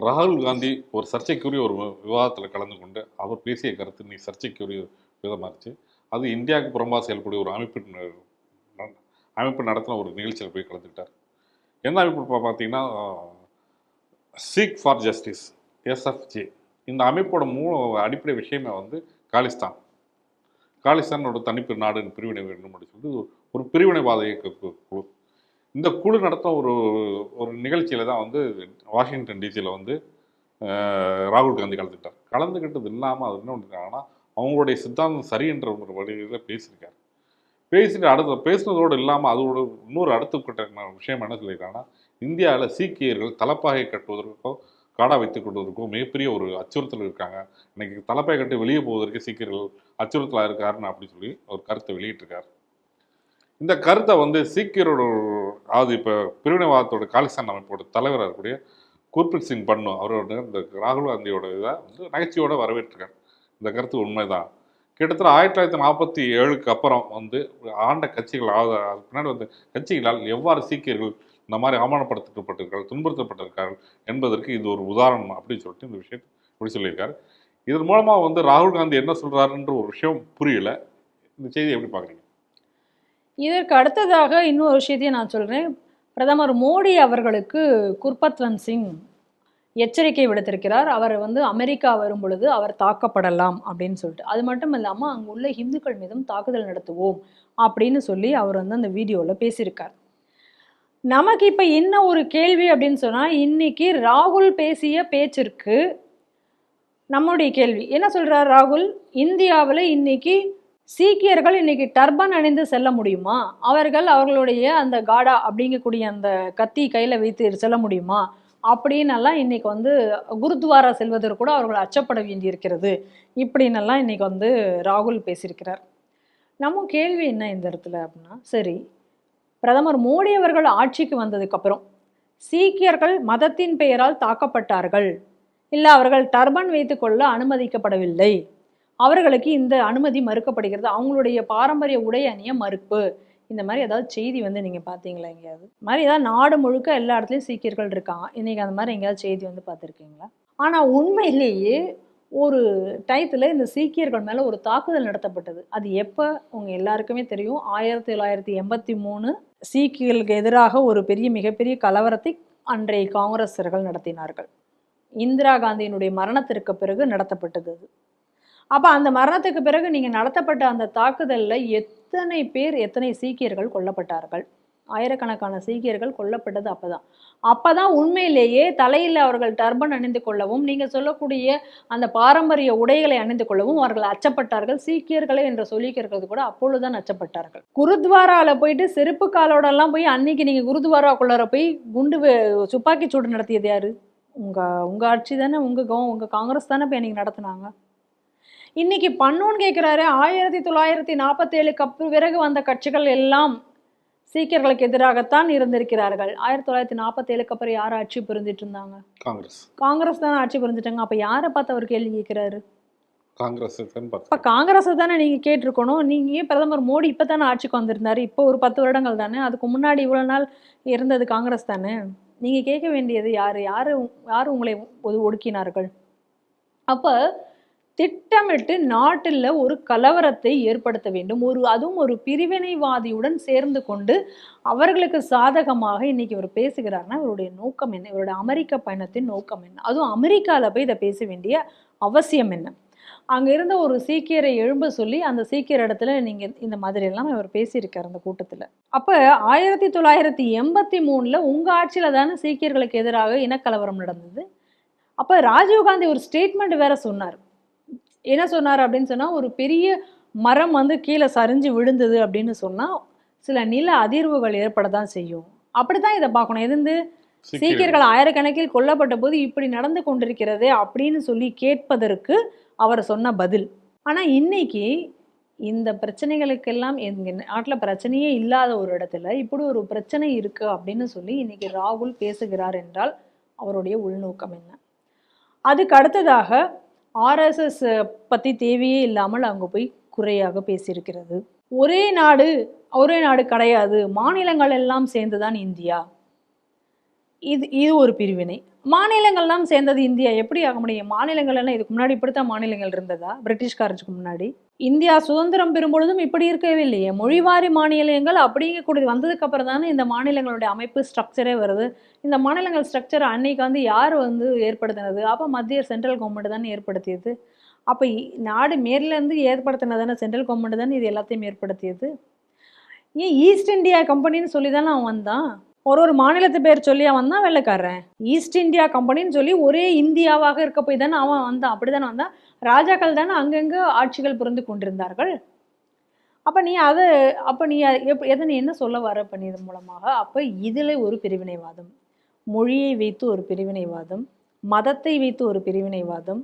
ராகுல் காந்தி ஒரு சர்ச்சைக்குரிய ஒரு விவாதத்தில் கலந்து கொண்டு அவர் பேசிய கருத்து நீ சர்ச்சைக்குரிய விதமாக இருந்துச்சு. அது இந்தியாவுக்கு புறம்பாக செயல்படக்கூடிய ஒரு அமைப்பு அமைப்பு நடத்தின ஒரு நிகழ்ச்சியில் போய் கலந்துக்கிட்டார். என்ன அமைப்பு பார்த்தீங்கன்னா சீக் ஃபார் ஜஸ்டிஸ் எஸ்எஃப்ஜே இந்த அமைப்போட மூல அடிப்படை விஷயமே வந்து காலிஸ்தான். காலிஸ்தானோட தனிப்பு நாடு பிரிவினை வேண்டும் அப்படின்னு சொல்லிட்டு ஒரு பிரிவினைவாத இயக்க கு- குழு இந்த குழு நடத்த ஒரு ஒரு நிகழ்ச்சியில் தான் வந்து வாஷிங்டன் டிசியில் வந்து ராகுல் காந்தி கலந்துக்கிட்டார். கலந்துக்கிட்டது இல்லாமல் அது என்ன பண்ணிருக்காங்கன்னா அவங்களுடைய சித்தாந்தம் சரின்ற ஒரு வழியில் பேசியிருக்காரு. பேசிட்டு அடுத்த பேசுனதோடு இல்லாமல் அதோட இன்னொரு அடுத்துக்கிட்ட விஷயம் என்ன சொல்லியிருக்காங்கன்னா இந்தியாவில் சீக்கியர்கள் தலைப்பாகை கட்டுவதற்கோ காடா வைத்துக் கொள்வதற்கோ மிகப்பெரிய ஒரு அச்சுறுத்தல் இருக்காங்க. இன்னைக்கு தலைப்பை கட்டி வெளியே போவதற்கு சீக்கியர்கள் அச்சுறுத்தலாக இருக்காருன்னு அப்படி சொல்லி ஒரு கருத்தை வெளியிட்டிருக்காரு. இந்த கருத்தை வந்து சீக்கியரோட அதாவது இப்போ பிரிவினைவாதத்தோட காலிஸ்தான் அமைப்போட தலைவராக இருக்கக்கூடிய குர்பித் சிங் பண்ணு அவரோட இந்த ராகுல் காந்தியோட இதை வந்து நகைச்சியோடு வரவேற்றிருக்காரு. இந்த கருத்து உண்மைதான். கிட்டத்தட்ட ஆயிரத்தி தொள்ளாயிரத்தி நாற்பத்தி ஏழுக்கு அப்புறம் வந்து ஆண்ட கட்சிகள் ஆக- அதுக்கு பின்னாடி வந்து கட்சிகளால் எவ்வாறு சீக்கியர்கள் இந்த மாதிரி அவமானப்படுத்தப்பட்டிருக்கார்கள் துன்புறுத்தப்பட்டிருக்கார்கள் என்பதற்கு இது ஒரு உதாரணம் அப்படின்னு சொல்லிட்டு இந்த விஷயத்தை இப்படி சொல்லியிருக்காரு. இதன் மூலமாக வந்து ராகுல் காந்தி என்ன சொல்கிறாருன்ற ஒரு விஷயம் புரியல. இந்த செய்தி எப்படி பார்க்குறீங்க? இதற்கு அடுத்ததாக இன்னொரு விஷயத்தையும் நான் சொல்கிறேன் பிரதமர் மோடி அவர்களுக்கு குர்பத்வன் சிங் எச்சரிக்கை விடுத்திருக்கிறார். அவர் வந்து அமெரிக்கா வரும் பொழுது அவர் தாக்கப்படலாம் அப்படின்னு சொல்லிட்டு. அது மட்டும் இல்லாமல் அங்கே உள்ள இந்துக்கள் மீதும் தாக்குதல் நடத்துவோம் அப்படின்னு சொல்லி அவர் வந்து அந்த வீடியோவில் பேசியிருக்கார். நமக்கு இப்போ என்ன ஒரு கேள்வி அப்படின்னு சொன்னால் இன்னைக்கு ராகுல் பேசிய பேச்சிற்கு நம்முடைய கேள்வி. என்ன சொல்கிறார் ராகுல்? இந்தியாவில் இன்னைக்கு சீக்கியர்கள் இன்னைக்கு டர்பன் அணிந்து செல்ல முடியுமா? அவர்கள் அவர்களுடைய அந்த காடா அப்படிங்கக்கூடிய அந்த கத்தி கையில் வைத்து செல்ல முடியுமா? அப்படின்னெல்லாம் இன்னைக்கு வந்து குருத்வாரா செல்வதற்கு கூட அவர்கள் அச்சப்பட வேண்டியிருக்கிறது. இப்படின்னெல்லாம் இன்னைக்கு வந்து ராகுல் பேசியிருக்கிறார். நம்ம கேள்வி என்ன இந்த இடத்துல அப்படின்னா சரி பிரதமர் மோடி அவர்கள் ஆட்சிக்கு வந்ததுக்கப்புறம் சீக்கியர்கள் மதத்தின் பெயரால் தாக்கப்பட்டார்கள். இல்லை அவர்கள் டர்பன் வைத்துக்கொள்ள அனுமதிக்கப்படவில்லை. அவர்களுக்கு இந்த அனுமதி மறுக்கப்படுகிறது. அவங்களுடைய பாரம்பரிய உடை அணிய மறுப்பு. இந்த மாதிரி ஏதாவது செய்தி வந்து நீங்கள் பார்த்தீங்களா எங்கேயாவது? மாதிரி ஏதாவது நாடு முழுக்க எல்லா இடத்துலையும் சீக்கியர்கள் இருக்காங்க. இன்றைக்கி அந்த மாதிரி எங்கேயாவது செய்தி வந்து பார்த்துருக்கீங்களா? ஆனால் உண்மையிலேயே ஒரு டயத்தில் இந்த சீக்கியர்கள் மேலே ஒரு தாக்குதல் நடத்தப்பட்டது. அது எப்போ? உங்கள் எல்லாருக்குமே தெரியும். ஆயிரத்தி தொள்ளாயிரத்தி எண்பத்தி மூணு சீக்கியர்களுக்கு எதிராக ஒரு பெரிய மிகப்பெரிய கலவரத்தை அன்றைய காங்கிரஸர்கள் நடத்தினார்கள். இந்திரா காந்தியினுடைய மரணத்திற்கு பிறகு நடத்தப்பட்டது அது. அப்போ அந்த மரணத்துக்கு பிறகு நீங்கள் நடத்தப்பட்ட அந்த தாக்குதலில் எத்தனை பேர் எத்தனை சீக்கியர்கள் கொல்லப்பட்டார்கள்? ஆயிரக்கணக்கான சீக்கியர்கள் கொல்லப்பட்டது அப்போ தான் அப்போ தான் உண்மையிலேயே தலையில் அவர்கள் டர்பன் அணிந்து கொள்ளவும் நீங்கள் சொல்லக்கூடிய அந்த பாரம்பரிய உடைகளை அணிந்து கொள்ளவும் அவர்கள் அச்சப்பட்டார்கள். சீக்கியர்களே என்று சொல்லிக்கிறது கூட அப்பொழுதுதான் அச்சப்பட்டார்கள். குருத்வாராவில் போயிட்டு செருப்பு காலோடெல்லாம் போய் அன்னைக்கு நீங்கள் குருத்வாராக்குள்ளார போய் குண்டு துப்பாக்கி சூடு நடத்தியது யார்? உங்கள் உங்கள் ஆட்சி தானே உங்கள் கவ- உங்கள் காங்கிரஸ் தானே போய் அன்றைக்கி நடத்துனாங்க. இன்னைக்கு பண்ணோன்னு கேட்குறாரு ஆயிரத்தி தொள்ளாயிரத்தி நாற்பத்தேழுக்கு அப்புறம் பிறகு வந்த கட்சிகள் எல்லாம் சீக்கியர்களுக்கு எதிராகத்தான் இருந்திருக்கிறார்கள். ஆயிரத்தி தொள்ளாயிரத்தி நாற்பத்தேழுக்கு அப்புறம் யார் ஆட்சி புரிஞ்சிட்டு இருந்தாங்க? காங்கிரஸ். காங்கிரஸ் தானே ஆட்சி புரிஞ்சிட்டாங்க. அப்போ யாரை பார்த்து அவர் கேள்வி கேட்குறாரு காங்கிரஸ் இப்போ காங்கிரஸை தானே நீங்கள் கேட்டிருக்கணும். நீங்கள் பிரதமர் மோடி இப்போ தானே ஆட்சிக்கு வந்திருந்தாரு. இப்போ ஒரு பத்து வருடங்கள் தானே. அதுக்கு முன்னாடி இவ்வளோ நாள் இருந்தது காங்கிரஸ் தானே. நீங்கள் கேட்க வேண்டியது யார்? யார் யார் உங்களை ஒது- ஒடுக்கினார்கள் அப்போ திட்டமிட்டு நாட்டில் ஒரு கலவரத்தை ஏற்படுத்த வேண்டும். ஒரு அதுவும் ஒரு பிரிவினைவாதியுடன் சேர்ந்து கொண்டு அவர்களுக்கு சாதகமாக இன்னைக்கு இவர் பேசுகிறார்னா இவருடைய நோக்கம் என்ன? இவருடைய அமெரிக்க பயணத்தின் நோக்கம் என்ன? அதுவும் அமெரிக்காவில் போய் இதை பேச வேண்டிய அவசியம் என்ன? அங்கே இருந்த ஒரு சீக்கியரை எழும்ப சொல்லி அந்த சீக்கியர் இடத்துல நீங்கள் இந்த மாதிரி எல்லாம் இவர் பேசியிருக்கார் அந்த கூட்டத்தில். அப்போ ஆயிரத்தி தொள்ளாயிரத்தி எண்பத்தி மூணில் உங்கள் ஆட்சியில் தானே சீக்கியர்களுக்கு எதிராக இனக்கலவரம் நடந்தது? அப்போ ராஜீவ்காந்தி ஒரு ஸ்டேட்மெண்ட் வேற சொன்னார். என்ன சொன்னார் அப்படின்னு சொன்னால் ஒரு பெரிய மரம் வந்து கீழே சரிஞ்சு விழுந்தது அப்படின்னு சொன்னால் சில நில அதிர்வுகள் ஏற்பட தான் செய்யும். அப்படி தான் இதை பார்க்கணும். எதிர்ந்து சீக்கியர்கள் ஆயிரக்கணக்கில் கொல்லப்பட்ட போது இப்படி நடந்து கொண்டிருக்கிறதே அப்படின்னு சொல்லி கேட்பதற்கு அவர் சொன்ன பதில். ஆனால் இன்னைக்கு இந்த பிரச்சனைகளுக்கெல்லாம் எங்க நாட்டில் பிரச்சனையே இல்லாத ஒரு இடத்துல இப்படி ஒரு பிரச்சனை இருக்கு அப்படின்னு சொல்லி இன்னைக்கு ராகுல் பேசுகிறார் என்றால் அவருடைய உள்நோக்கம் என்ன? அதுக்கு அடுத்ததாக ஆர்எஸ்எஸ் பற்றி தேவையே இல்லாமல் அங்கே போய் குறையாக பேசியிருக்கிறது. ஒரே நாடு ஒரே நாடு கிடையாது. மாநிலங்கள் எல்லாம் சேர்ந்துதான் இந்தியா. இது இது ஒரு பிரிவினை. மாநிலங்கள்லாம் சேர்ந்தது இந்தியா எப்படி ஆக முடியும்? மாநிலங்கள் எல்லாம் இதுக்கு முன்னாடி இப்படித்தான் மாநிலங்கள் இருந்ததா? பிரிட்டிஷ்காரருக்கு முன்னாடி. இந்தியா சுதந்திரம் பெறும் பொழுதும் இப்படி இருக்கவே இல்லையே. மொழிவாரி மாநிலங்கள் அப்படிங்கக்கூடியது வந்ததுக்கு அப்புறம் தானே இந்த மாநிலங்களுடைய அமைப்பு ஸ்ட்ரக்சரே வருது. இந்த மாநிலங்கள் ஸ்ட்ரக்சர் அன்னைக்கு வந்து யார் வந்து ஏற்படுத்தினது? அப்போ மத்திய சென்ட்ரல் கவர்மெண்ட் தானே ஏற்படுத்தியது. அப்போ நாடு மேலேருந்து ஏற்படுத்தினது தானே சென்ட்ரல் கவர்மெண்ட் தானே இது எல்லாத்தையும் ஏற்படுத்தியது? ஏன் ஈஸ்ட் இந்தியா கம்பெனின்னு சொல்லி தானே அவன் வந்தான்? ஒரு ஒரு மாநிலத்து பேர் சொல்லி அவன் வந்தான் வெள்ளைக்காரன் ஈஸ்ட் இந்தியா கம்பெனின்னு சொல்லி ஒரே இந்தியாவாக இருக்க போய் தானே அவன் வந்தான். அப்படி தானே வந்தான். ராஜாக்கள் தானே அங்கங்கே ஆட்சிகள் புரிந்து கொண்டிருந்தார்கள். அப்போ நீ அதை அப்போ நீ எப் எதை நீ என்ன சொல்ல வர பண்ணி இதன் மூலமாக? அப்போ இதில் ஒரு பிரிவினைவாதம். மொழியை வைத்து ஒரு பிரிவினைவாதம் மதத்தை வைத்து ஒரு பிரிவினைவாதம்.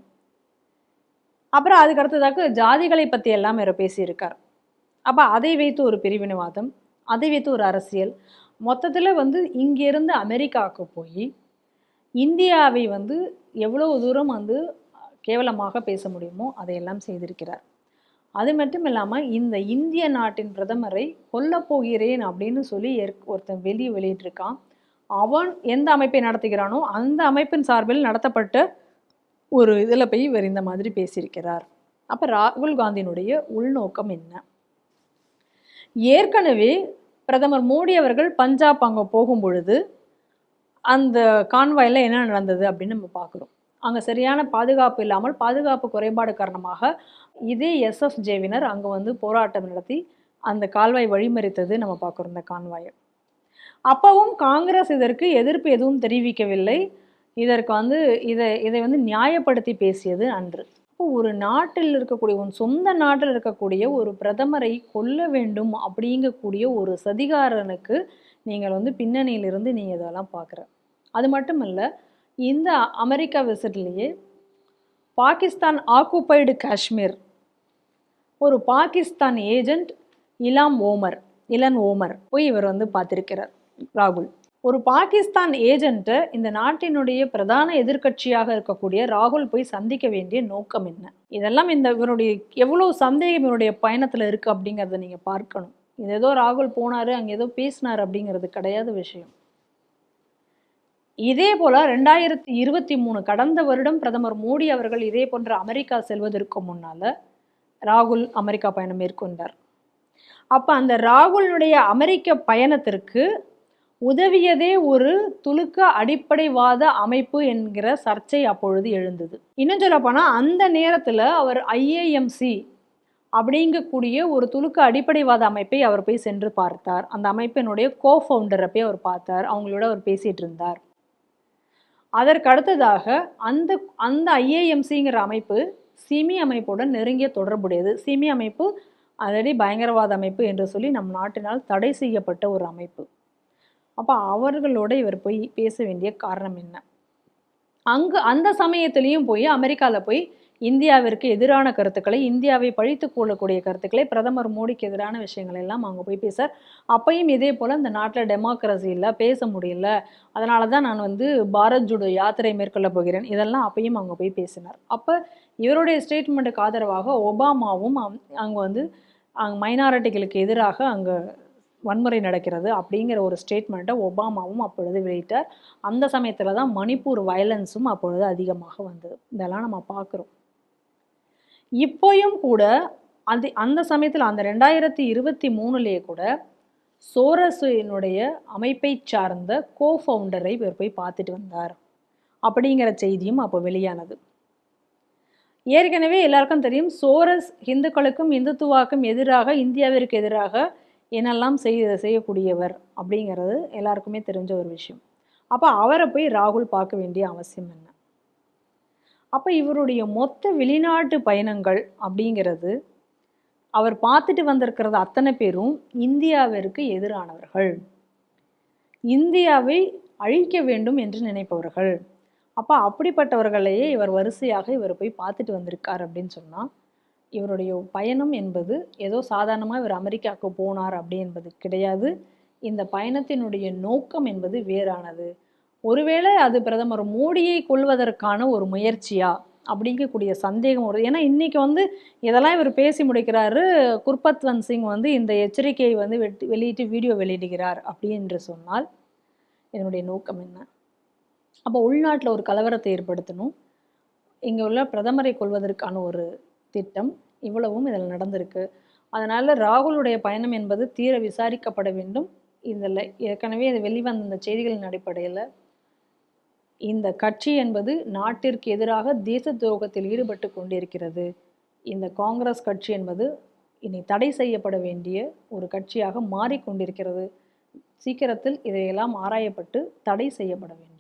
அப்புறம் அதுக்கு அடுத்ததாக ஜாதிகளை பற்றி எல்லாம் இவர் பேசியிருக்கார். அப்போ அதை வைத்து ஒரு பிரிவினைவாதம் அதை வைத்து ஒரு அரசியல். மொத்தத்தில் வந்து இங்கேருந்து அமெரிக்காவுக்கு போய் இந்தியாவை வந்து எவ்வளோ தூரம் வந்து கேவலமாக பேச முடியுமோ அதையெல்லாம் செய்திருக்கிறார். அது மட்டும் இல்லாமல் இந்த இந்திய நாட்டின் பிரதமரை கொல்லப் போகிறேன் அப்படின்னு சொல்லி ஒருத்தன் வெளியே வெளியிட்டிருக்கான். அவன் எந்த அமைப்பை நடத்துகிறானோ அந்த அமைப்பின் சார்பில் நடத்தப்பட்ட ஒரு இதில் போய் இவர் இந்த மாதிரி பேசியிருக்கிறார். அப்போ ராகுல் காந்தியினுடைய உள்நோக்கம் என்ன? ஏற்கனவே பிரதமர் மோடி அவர்கள் பஞ்சாப் அங்கே போகும் பொழுது அந்த கான்வாயில் என்ன நடந்தது அப்படின்னு நம்ம பார்க்குறோம். அங்கே சரியான பாதுகாப்பு இல்லாமல் பாதுகாப்பு குறைபாடு காரணமாக இதே எஸ்எஃப் ஜேவினர் அங்கே வந்து போராட்டம் நடத்தி அந்த கால்வாய் வழிமறித்தது நம்ம பார்க்குறோம் இந்த கான்வாயை. அப்பவும் காங்கிரஸ் இதற்கு எதிர்ப்பு எதுவும் தெரிவிக்கவில்லை. இதற்கு வந்து இதை இதை வந்து நியாயப்படுத்தி பேசியது அன்று. இப்போ ஒரு நாட்டில் இருக்கக்கூடிய உன் சொந்த நாட்டில் இருக்கக்கூடிய ஒரு பிரதமரை கொல்ல வேண்டும் அப்படிங்கக்கூடிய ஒரு சதிகாரனுக்கு நீங்கள் வந்து பின்னணியிலிருந்து நீங்கள் இதெல்லாம் பார்க்குற. அது மட்டும் இல்லை இந்த அமெரிக்கா விசிட்லேயே பாகிஸ்தான் ஆக்குப்பைடு காஷ்மீர். ஒரு பாகிஸ்தான் ஏஜென்ட் இலாம் ஓமர் இலன் ஓமர் போய் இவர் வந்து பார்த்திருக்கிறார். ராகுல். ஒரு பாகிஸ்தான் ஏஜென்ட்டை இந்த நாட்டினுடைய பிரதான எதிர்க்கட்சியாக இருக்கக்கூடிய ராகுல் போய் சந்திக்க வேண்டிய நோக்கம் என்ன? இதெல்லாம் இந்த இவருடைய எவ்வளோ சந்தேகம் இவருடைய பயணத்தில் இருக்குது அப்படிங்கிறத நீங்கள் பார்க்கணும். இது ஏதோ ராகுல் போனார் அங்கே ஏதோ பேசினார் அப்படிங்கிறது கிடையாத விஷயம். இதே போல ரெண்டாயிரத்தி இருபத்தி மூணு கடந்த வருடம் பிரதமர் மோடி அவர்கள் இதே போன்ற அமெரிக்கா செல்வதற்கு முன்னால ராகுல் அமெரிக்கா பயணம் மேற்கொண்டார். அப்ப அந்த ராகுலினுடைய அமெரிக்க பயணத்திற்கு உதவியதே ஒரு துலுக்க அடிப்படைவாத அமைப்பு என்கிற சர்ச்சை அப்பொழுது எழுந்தது. இன்னும் சொல்ல அந்த நேரத்தில் அவர் ஐஏஎம்சி அப்படிங்கக்கூடிய ஒரு துலுக்க அடிப்படைவாத அமைப்பை அவர் போய் சென்று பார்த்தார். அந்த அமைப்பினுடைய கோ ஃபவுண்டரை போய் அவர் பார்த்தார். அவங்களோட அவர் பேசிகிட்டு இருந்தார். அதற்கு அடுத்ததாக அந்த அந்த ஐஏஎம்சிங்கிற அமைப்பு சிமி அமைப்புடன் நெருங்கிய தொடர்புடையது. சிமி அமைப்பு ஆல்ரெடி பயங்கரவாத அமைப்பு என்று சொல்லி நம் நாட்டினால் தடை செய்யப்பட்ட ஒரு அமைப்பு. அப்போ அவர்களோட இவர் போய் பேச வேண்டிய காரணம் என்ன? அங்கு அந்த சமயத்திலையும் போய் அமெரிக்காவில் போய் இந்தியாவிற்கு எதிரான கருத்துக்களை இந்தியாவை பழித்து கொள்ளக்கூடிய கருத்துக்களை பிரதமர் மோடிக்கு எதிரான விஷயங்கள் எல்லாம் அவங்க போய் பேசார். அப்பையும் இதே போல் இந்த நாட்டில் டெமோக்ரஸி இல்லை பேச முடியல அதனால தான் நான் வந்து பாரத் ஜோடோ யாத்திரை மேற்கொள்ள போகிறேன். இதெல்லாம் அப்பையும் அவங்க போய் பேசினார். அப்போ இவருடைய ஸ்டேட்மெண்ட்டுக்கு ஆதரவாக ஒபாமாவும் அங்கே வந்து அங்கே மைனாரிட்டிகளுக்கு எதிராக அங்கே வன்முறை நடக்கிறது அப்படிங்கிற ஒரு ஸ்டேட்மெண்ட்டை ஒபாமாவும் அப்பொழுது வெளியிட்டார். அந்த சமயத்தில் தான் மணிப்பூர் வயலன்ஸும் அப்பொழுது அதிகமாக வந்தது. இதெல்லாம் நம்ம பார்க்குறோம். இப்போயும் கூட அது அந்த சமயத்தில் அந்த ரெண்டாயிரத்தி இருபத்தி மூணுலேயே கூட சோரஸினுடைய அமைப்பை சார்ந்த கோ ஃபவுண்டரை இவர் போய் பார்த்துட்டு வந்தார். அப்படிங்கிற செய்தியும் அப்போ வெளியானது. ஏற்கனவே எல்லாருக்கும் தெரியும் சோரஸ் இந்துக்களுக்கும் இந்துத்துவாக்கும் எதிராக இந்தியாவிற்கு எதிராக என்னெல்லாம் செய் செய்யக்கூடியவர் அப்படிங்கிறது எல்லாருக்குமே தெரிஞ்ச ஒரு விஷயம். அப்போ அவரை போய் ராகுல் பார்க்க வேண்டிய அவசியம் என்ன? அப்போ இவருடைய மொத்த வெளிநாட்டு பயணங்கள் அப்படிங்கிறது அவர் பார்த்துட்டு வந்திருக்கிறது அத்தனை பேரும் இந்தியாவிற்கு எதிரானவர்கள். இந்தியாவை அழிக்க வேண்டும் என்று நினைப்பவர்கள். அப்போ அப்படிப்பட்டவர்களையே இவர் வரிசையாக இவர் போய் பார்த்துட்டு வந்திருக்கார் அப்படின்னு சொன்னால் இவருடைய பயணம் என்பது ஏதோ சாதாரணமாக இவர் அமெரிக்காவுக்கு போனார் அப்படி என்பது கிடையாது. இந்த பயணத்தினுடைய நோக்கம் என்பது வேறானது. ஒருவேளை அது பிரதமர் மோடியை கொள்வதற்கான ஒரு முயற்சியா அப்படிங்கக்கூடிய சந்தேகம் வருது. ஏன்னா இன்னைக்கு வந்து இதெல்லாம் இவர் பேசி முடிக்கிறாரு. குர்பத்வந்த் சிங் வந்து இந்த எச்சரிக்கையை வந்து வெட்டி வெளியிட்டு வீடியோ வெளியிடுகிறார் அப்படி என்று சொன்னால் இதனுடைய நோக்கம் என்ன? அப்போ உள்நாட்டில் ஒரு கலவரத்தை ஏற்படுத்தணும். இங்கே உள்ள பிரதமரை கொள்வதற்கான ஒரு திட்டம் இவ்வளவும் இதில் நடந்திருக்கு. அதனால் ராகுலுடைய பயணம் என்பது தீர விசாரிக்கப்பட வேண்டும். இதில் ஏற்கனவே இது வெளிவந்த இந்த செய்திகளின் அடிப்படையில் இந்த கட்சி என்பது நாட்டிற்கு எதிராக தேச துரோகத்தில் ஈடுபட்டு கொண்டிருக்கிறது. இந்த காங்கிரஸ் கட்சி என்பது இனி தடை செய்யப்பட வேண்டிய ஒரு கட்சியாக மாறிக்கொண்டிருக்கிறது. சீக்கிரத்தில் இதையெல்லாம் ஆராயப்பட்டு தடை செய்யப்பட வேண்டும்.